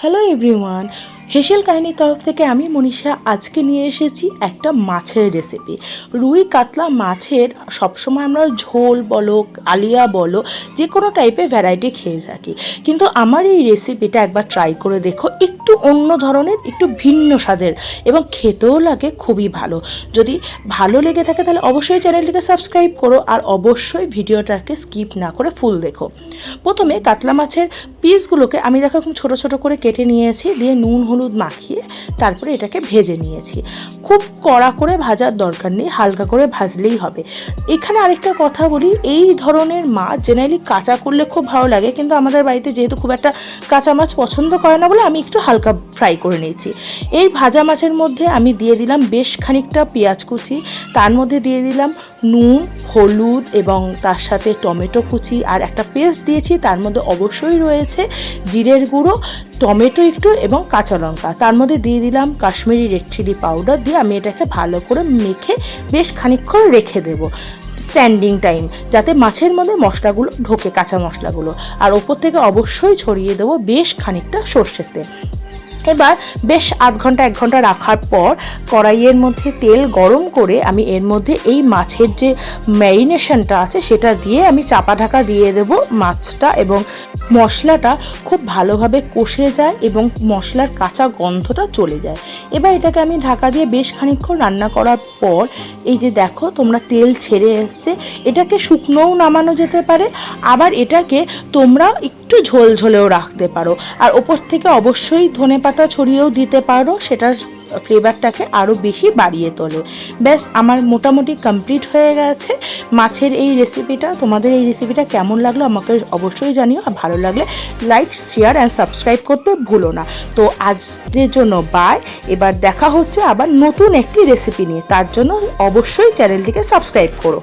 Hello everyone হেসেল কাহিনীর তরফ থেকে আমি মনীষা আজকে নিয়ে এসেছি একটা মাছের রেসিপি রুই কাতলা মাছের সবসময় আমরা ঝোল বলো, আলিয়া বলো, যে কোনো টাইপের ভ্যারাইটি খেয়ে থাকি। কিন্তু আমার এই রেসিপিটা একবার ট্রাই করে দেখো, একটু অন্য ধরনের, একটু ভিন্ন স্বাদের এবং খেতেও লাগে খুবই ভালো। যদি ভালো লেগে থাকে তাহলে অবশ্যই চ্যানেলটিকে সাবস্ক্রাইব করো আর অবশ্যই ভিডিওটাকে স্কিপ না করে ফুল দেখো। প্রথমে কাতলা মাছের পিসগুলোকে আমি দেখো ছোটো ছোটো করে কেটে নিয়েছি, দিয়ে নুন, হলুদ মাখিয়ে তারপরে এটাকে ভেজে নিয়েছি। খুব কড়া করে ভাজার দরকার নেই, হালকা করে ভাজলেই হবে। এখানে আরেকটা কথা বলি, এই ধরনের মাছ জেনারেলি কাঁচা করলে খুব ভালো লাগে, কিন্তু আমাদের বাড়িতে যেহেতু খুব একটা কাঁচা মাছ পছন্দ করে না বলে আমি একটু হালকা ফ্রাই করে নিয়েছি। এই ভাজা মাছের মধ্যে আমি দিয়ে দিলাম বেশ খানিকটা পেঁয়াজ কুচি, তার মধ্যে দিয়ে দিলাম নুন, হলুদ এবং তার সাথে টমেটো কুচি, আর একটা পেস্ট দিয়েছি, তার মধ্যে অবশ্যই রয়েছে জিরের গুঁড়ো টমেটো একটু এবং কাঁচা লঙ্কা। তার মধ্যে দিয়ে দিলাম কাশ্মীরি রেড চিলি পাউডার দিয়ে আমি এটাকে ভালো করে মেখে বেশ খানিক্ষণ রেখে দেবো স্ট্যান্ডিং টাইম, যাতে মাছের মধ্যে মশলাগুলো ঢোকে, কাঁচা মশলাগুলো। আর ওপর থেকে অবশ্যই ছড়িয়ে দেবো বেশ খানিকটা সর্ষের তেল। এবার বেশ আধ ঘণ্টা, এক ঘণ্টা রাখার পর কড়াইয়ের মধ্যে তেল গরম করে আমি এর মধ্যে এই মাছের যে ম্যারিনেশনটা আছে সেটা দিয়ে আমি চাপা ঢাকা দিয়ে দেব মাছটা এবং মশলাটা খুব ভালোভাবে কষে যায় এবং মশলার কাঁচা গন্ধটা চলে যায়। এবার এটাকে আমি ঢাকা দিয়ে বেশ খানিকক্ষণ রান্না করার পর এই যে দেখো তোমরা তেল ছেড়ে এসছে, এটাকে শুকনোও নামানো যেতে পারে, আবার এটাকে তোমরা একটু ঝোল ঝোলেও রাখতে পারো। আর ওপর থেকে অবশ্যই ধনে পাতা ছড়িয়েও দিতে পারো, সেটার ফ্লেভারটাকে আরও বেশি বাড়িয়ে তোলে। ব্যাস, আমার মোটামুটি কমপ্লিট হয়ে গেছে। মাছের এই রেসিপিটা, তোমাদের এই রেসিপিটা কেমন লাগল আমাকে অবশ্যই জানিও। আর ভালো লাগলে লাইক, শেয়ার অ্যান্ড সাবস্ক্রাইব করতে ভুলো না। তো আজকের জন্য বাই এবার দেখা হচ্ছে আবার নতুন একটি রেসিপি নিয়ে। তার জন্য অবশ্যই চ্যানেলটিকে সাবস্ক্রাইব করো।